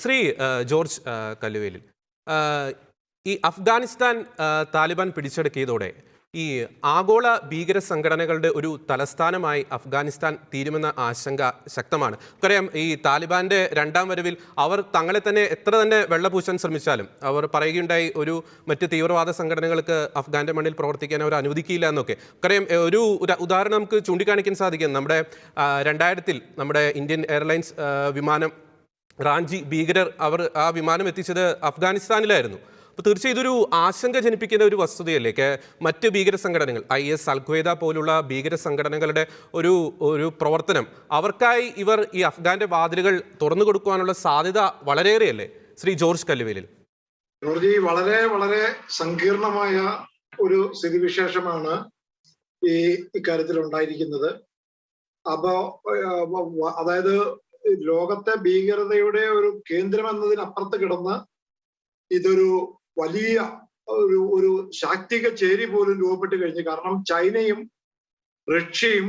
Shri George Kalluvelil. ഈ അഫ്ഗാനിസ്ഥാൻ താലിബാൻ പിടിച്ചെടുക്കിയതോടെ ഈ ആഗോള ഭീകര സംഘടനകളുടെ ഒരു തലസ്ഥാനമായി അഫ്ഗാനിസ്ഥാൻ തീരുമെന്ന ആശങ്ക ശക്തമാണ്. നമുക്കറിയാം ഈ താലിബാന്റെ രണ്ടാം വരവിൽ അവർ തങ്ങളെ തന്നെ എത്ര തന്നെ വെള്ളപൂശാൻ ശ്രമിച്ചാലും അവർ പറയുകയുണ്ടായി ഒരു മറ്റ് തീവ്രവാദ സംഘടനകൾക്ക് അഫ്ഗാന്റെ മണ്ണിൽ പ്രവർത്തിക്കാൻ അവർ അനുവദിക്കില്ല എന്നൊക്കെ. നമുക്കറിയാം ഒരു ഉദാഹരണം നമുക്ക് ചൂണ്ടിക്കാണിക്കാൻ സാധിക്കും. നമ്മുടെ രണ്ടായിരത്തിൽ നമ്മുടെ ഇന്ത്യൻ എയർലൈൻസ് വിമാനം റാഞ്ചി ഭീകരർ അവർ ആ വിമാനം എത്തിച്ചത് അഫ്ഗാനിസ്ഥാനിലായിരുന്നു. അപ്പോൾ തീർച്ചയായും ഇതൊരു ആശങ്ക ജനിപ്പിക്കുന്ന ഒരു വസ്തുതയല്ലേ? മറ്റ് ഭീകര സംഘടനകൾ ഐ എസ് അൽഖ്വയ്ദ പോലുള്ള ഭീകര സംഘടനകളുടെ ഒരു ഒരു പ്രവർത്തനം അവർക്കായി ഇവർ ഈ അഫ്ഗാന്റെ വാതിലുകൾ തുറന്നു കൊടുക്കുവാനുള്ള സാധ്യത വളരെയേറെയല്ലേ? ശ്രീ ജോർജ് കല്ലുവേലിൽ. ജോർജി വളരെ വളരെ സങ്കീർണമായ ഒരു സ്ഥിതിവിശേഷമാണ് ഈ ഇക്കാര്യത്തിൽ ഉണ്ടായിരിക്കുന്നത് അപ്പോ അതായത് ലോകത്തെ ഭീകരതയുടെ ഒരു കേന്ദ്രം എന്നതിനപ്പുറത്ത് കിടന്ന് ഇതൊരു വലിയ ഒരു ഒരു ശാക്തിക ചേരി പോലും രൂപപ്പെട്ട് കഴിഞ്ഞു. കാരണം ചൈനയും റഷ്യയും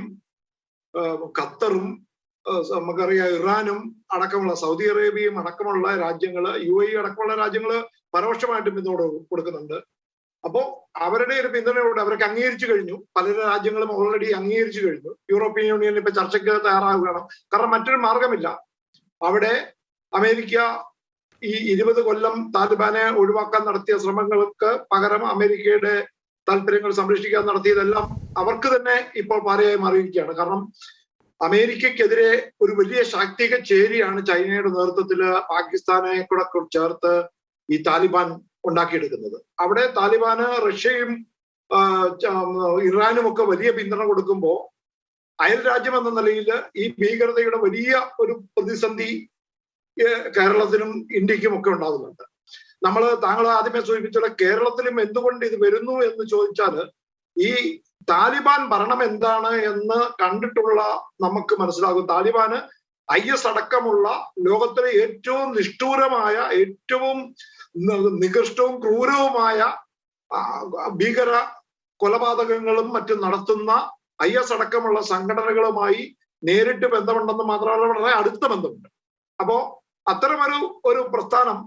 ഖത്തറും നമുക്കറിയാം ഇറാനും അടക്കമുള്ള സൗദി അറേബ്യയും അടക്കമുള്ള രാജ്യങ്ങൾ യു എ അടക്കമുള്ള രാജ്യങ്ങൾ പരോക്ഷമായിട്ടും പിന്തുണ കൊടുക്കുന്നുണ്ട്. അപ്പോ അവരുടെ ഒരു പിന്തുണയോട് അവർക്ക് അംഗീകരിച്ചു കഴിഞ്ഞു. പല രാജ്യങ്ങളും ഓൾറെഡി അംഗീകരിച്ചു കഴിഞ്ഞു. യൂറോപ്യൻ യൂണിയൻ ഇപ്പൊ ചർച്ചയ്ക്ക് തയ്യാറാവുകയാണ്. കാരണം മറ്റൊരു മാർഗമില്ല അവിടെ അമേരിക്ക ഈ ഇരുപത് കൊല്ലം താലിബാനെ ഒഴിവാക്കാൻ നടത്തിയ ശ്രമങ്ങൾക്ക് പകരം അമേരിക്കയുടെ താല്പര്യങ്ങൾ സംരക്ഷിക്കാൻ നടത്തിയതെല്ലാം അവർക്ക് തന്നെ ഇപ്പോൾ പാരയായി മാറിയിരിക്കുകയാണ്. കാരണം അമേരിക്കക്കെതിരെ ഒരു വലിയ ശാക്തിക ചേരിയാണ് ചൈനയുടെ നേതൃത്വത്തിൽ പാകിസ്ഥാനെ കൂടെ ചേർത്ത് ഈ താലിബാൻ ഉണ്ടാക്കിയെടുക്കുന്നത്. അവിടെ താലിബാന് റഷ്യയും ഇറാനും ഒക്കെ വലിയ പിന്തുണ കൊടുക്കുമ്പോൾ അയൽ രാജ്യം എന്ന നിലയിൽ ഈ ഭീകരതയുടെ വലിയ ഒരു പ്രതിസന്ധി കേരളത്തിനും ഇന്ത്യക്കും ഒക്കെ ഉണ്ടാകുന്നുണ്ട്. നമ്മൾ താങ്കൾ ആദ്യമേ സൂചിപ്പിച്ചുള്ള കേരളത്തിലും എന്തുകൊണ്ട് ഇത് വരുന്നു എന്ന് ചോദിച്ചാൽ ഈ താലിബാൻ ഭരണം എന്താണ് എന്ന് കണ്ടിട്ടുള്ള നമുക്ക് മനസ്സിലാകും. താലിബാന് ഐ എസ് അടക്കമുള്ള ലോകത്തിലെ ഏറ്റവും നിഷ്ഠൂരമായ ഏറ്റവും നികൃഷ്ടവും ക്രൂരവുമായ ഭീകര കൊലപാതകങ്ങളും മറ്റും നടത്തുന്ന ഐ എസ് അടക്കമുള്ള സംഘടനകളുമായി നേരിട്ട് ബന്ധമുണ്ടെന്ന് മാത്രമല്ല വളരെ അടുത്ത ബന്ധമുണ്ട്. അപ്പോ അത്തരമൊരു ഒരു പ്രസ്ഥാനം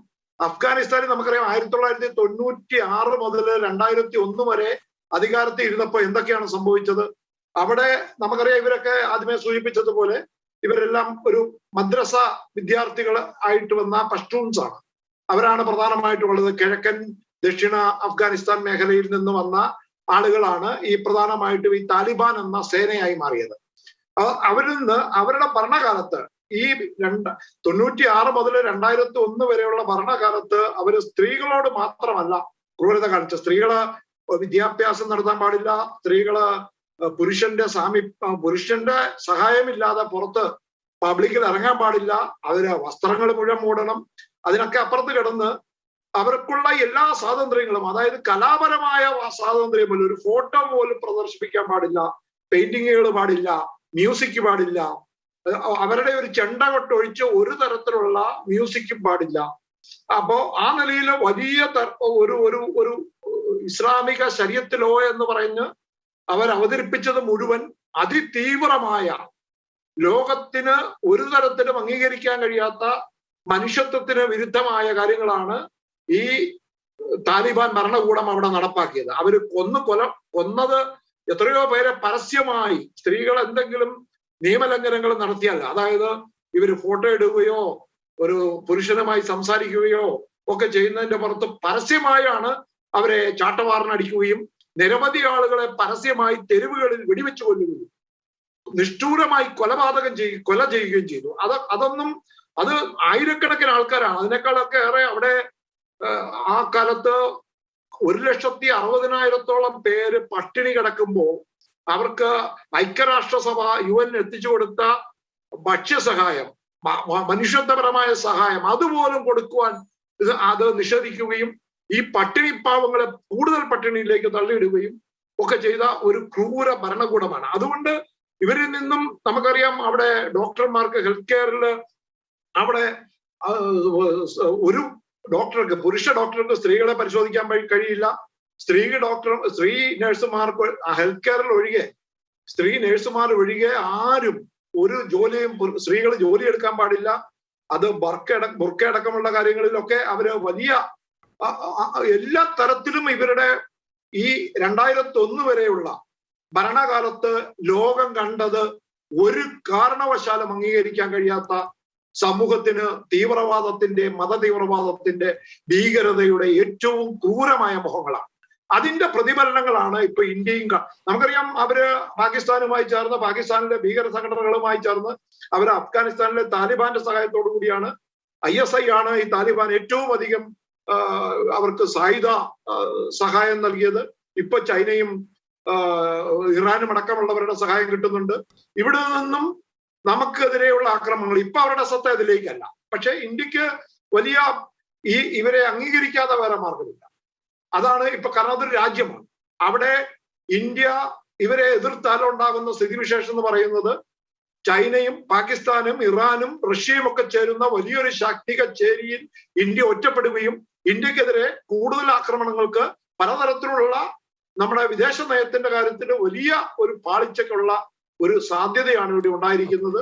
അഫ്ഗാനിസ്ഥാനിൽ നമുക്കറിയാം ആയിരത്തി തൊള്ളായിരത്തി തൊണ്ണൂറ്റി ആറ് മുതൽ രണ്ടായിരത്തി ഒന്ന് വരെ അധികാരത്തിൽ ഇരുന്നപ്പോൾ എന്തൊക്കെയാണ് സംഭവിച്ചത്? അവിടെ നമുക്കറിയാം ഇവരൊക്കെ ആദ്യമേ സൂചിപ്പിച്ചതുപോലെ ഇവരെല്ലാം ഒരു മദ്രസ വിദ്യാർത്ഥികൾ ആയിട്ട് വന്ന പഷ്ടൂൺസ് ആണ്. അവരാണ് പ്രധാനമായിട്ടുള്ളത് കിഴക്കൻ ദക്ഷിണ അഫ്ഗാനിസ്ഥാൻ മേഖലയിൽ നിന്ന് വന്ന ആളുകളാണ് ഈ പ്രധാനമായിട്ടും ഈ താലിബാൻ എന്ന സേനയായി മാറിയത്. അവരിൽ നിന്ന് അവരുടെ ഭരണകാലത്ത് ഈ രണ്ട് തൊണ്ണൂറ്റി ആറ് മുതൽ രണ്ടായിരത്തി ഒന്ന് വരെയുള്ള ഭരണകാലത്ത് അവർ സ്ത്രീകളോട് മാത്രമല്ല ക്രൂരത കാണിച്ച സ്ത്രീകൾ വിദ്യാഭ്യാസം നടത്താൻ പാടില്ല. സ്ത്രീകൾ പുരുഷന്റെ സാമി പുരുഷന്റെ സഹായമില്ലാതെ പുറത്ത് പബ്ലിക്കിൽ ഇറങ്ങാൻ പാടില്ല. അവർ വസ്ത്രങ്ങൾ മുഴുവൻ മൂടണം. അതിനൊക്കെ അപ്പുറത്ത് കിടന്ന് അവർക്കുള്ള എല്ലാ സ്വാതന്ത്ര്യങ്ങളും അതായത് കലാപരമായ സ്വാതന്ത്ര്യം ഒരു ഫോട്ടോ പോലും പ്രദർശിപ്പിക്കാൻ പാടില്ല. പെയിന്റിങ്ങുകൾ പാടില്ല. മ്യൂസിക് പാടില്ല. അവരുടെ ഒരു ചെണ്ട കൊട്ടൊഴിച്ച് ഒരു തരത്തിലുള്ള മ്യൂസിക്കും പാടില്ല. അപ്പോ ആ നിലയിൽ വലിയ ഒരു ഒരു ഒരു ഇസ്ലാമിക ശരീരത്തിലോ എന്ന് പറഞ്ഞ് അവർ അവതരിപ്പിച്ചത് മുഴുവൻ അതിതീവ്രമായ ലോകത്തിന് ഒരു തരത്തിലും അംഗീകരിക്കാൻ കഴിയാത്ത മനുഷ്യത്വത്തിന് വിരുദ്ധമായ കാര്യങ്ങളാണ് ഈ താലിബാൻ ഭരണകൂടം അവിടെ നടപ്പാക്കിയത്. അവർ കൊന്ന് കൊല കൊന്നത് എത്രയോ പേരെ പരസ്യമായി സ്ത്രീകൾ എന്തെങ്കിലും നിയമലംഘനങ്ങൾ നടത്തിയാൽ അതായത് ഇവർ ഫോട്ടോ ഇടുകയോ ഒരു പുരുഷനുമായി സംസാരിക്കുകയോ ഒക്കെ ചെയ്യുന്നതിന്റെ പുറത്ത് പരസ്യമായാണ് അവരെ ചാട്ടവാറിനടിക്കുകയും നിരവധി ആളുകളെ പരസ്യമായി തെരുവുകളിൽ വെടിവെച്ചു കൊല്ലുകയും നിഷ്ഠൂരമായി കൊലപാതകം ചെയ് കൊല ചെയ്യുകയും ചെയ്തു. അത് അതൊന്നും അത് ആയിരക്കണക്കിന് ആൾക്കാരാണ്. അതിനേക്കാളൊക്കെ ഏറെ അവിടെ ആ കാലത്ത് ഒരു ലക്ഷത്തി അറുപതിനായിരത്തോളം പേര് പട്ടിണി കിടക്കുമ്പോൾ അവർക്ക് ഐക്യരാഷ്ട്രസഭ യു എൻ എത്തിച്ചു കൊടുത്ത ഭക്ഷ്യസഹായം മനുഷ്യത്വപരമായ സഹായം അതുപോലും കൊടുക്കുവാൻ അത് നിഷേധിക്കുകയും ഈ പട്ടിണി പാവങ്ങളെ കൂടുതൽ പട്ടിണിയിലേക്ക് തള്ളിയിടുകയും ഒക്കെ ചെയ്ത ഒരു ക്രൂര ഭരണകൂടമാണ്. അതുകൊണ്ട് ഇവരിൽ നിന്നും നമുക്കറിയാം അവിടെ ഡോക്ടർമാർക്ക് ഹെൽത്ത് കെയറിൽ അവിടെ ഒരു ഡോക്ടർക്ക് പുരുഷ ഡോക്ടർക്ക് സ്ത്രീകളെ പരിശോധിക്കാൻ കഴി- കഴിയില്ല. സ്ത്രീ ഡോക്ടർ സ്ത്രീ നഴ്സുമാർക്ക് ഹെൽത്ത് കെയറിൽ ഒഴികെ സ്ത്രീ നഴ്സുമാർ ഒഴികെ ആരും ഒരു ജോലിയും സ്ത്രീകൾ ജോലി എടുക്കാൻ പാടില്ല. അത് ബർക്കട ബുർക്കയടക്കമുള്ള കാര്യങ്ങളിലൊക്കെ അവർ വലിയ എല്ലാ തരത്തിലും ഇവരുടെ ഈ രണ്ടായിരത്തി ഒന്ന് വരെയുള്ള ഭരണകാലത്ത് ലോകം കണ്ടത് ഒരു കാരണവശാലും അംഗീകരിക്കാൻ കഴിയാത്ത സമൂഹത്തിന് തീവ്രവാദത്തിന്റെ മതതീവ്രവാദത്തിന്റെ ഭീകരതയുടെ ഏറ്റവും ക്രൂരമായ മുഖങ്ങളാണ്. അതിന്റെ പ്രതിഫലനങ്ങളാണ് ഇപ്പൊ ഇന്ത്യയും നമുക്കറിയാം അവർ പാകിസ്ഥാനുമായി ചേർന്ന് പാകിസ്ഥാനിലെ ഭീകര സംഘടനകളുമായി ചേർന്ന് അവർ അഫ്ഗാനിസ്ഥാനിലെ താലിബാന്റെ സഹായത്തോടു കൂടിയാണ് ഐ എസ് ഐ ആണ് ഈ താലിബാൻ ഏറ്റവും അധികം അവർക്ക് സായുധ സഹായം നൽകിയത്. ഇപ്പൊ ചൈനയും ഇറാനും അടക്കമുള്ളവരുടെ സഹായം കിട്ടുന്നുണ്ട്. ഇവിടെ നിന്നും നമുക്കെതിരെയുള്ള ആക്രമണങ്ങൾ ഇപ്പൊ അവരുടെ സത്ത ഇതിലേക്കല്ല പക്ഷെ ഇന്ത്യയ്ക്ക് വലിയ ഈ ഇവരെ അംഗീകരിക്കാതെ വേറെ മാർഗമില്ല. അതാണ് ഇപ്പൊ കാരണം അതൊരു രാജ്യമാണ്. അവിടെ ഇന്ത്യ ഇവരെ എതിർത്താലുണ്ടാകുന്ന സ്ഥിതിവിശേഷം എന്ന് പറയുന്നത് ചൈനയും പാകിസ്ഥാനും ഇറാനും റഷ്യയും ഒക്കെ ചേരുന്ന വലിയൊരു ശാക്തിക ചേരിയിൽ ഇന്ത്യ ഒറ്റപ്പെടുകയും ഇന്ത്യക്കെതിരെ കൂടുതൽ ആക്രമണങ്ങൾക്ക് പലതരത്തിലുള്ള നമ്മുടെ വിദേശ നയത്തിന്റെ കാര്യത്തിൽ വലിയ ഒരു പാളിച്ചയ്ക്കുള്ള ഒരു സാധ്യതയാണ് ഇവിടെ ഉണ്ടായിരിക്കുന്നത്.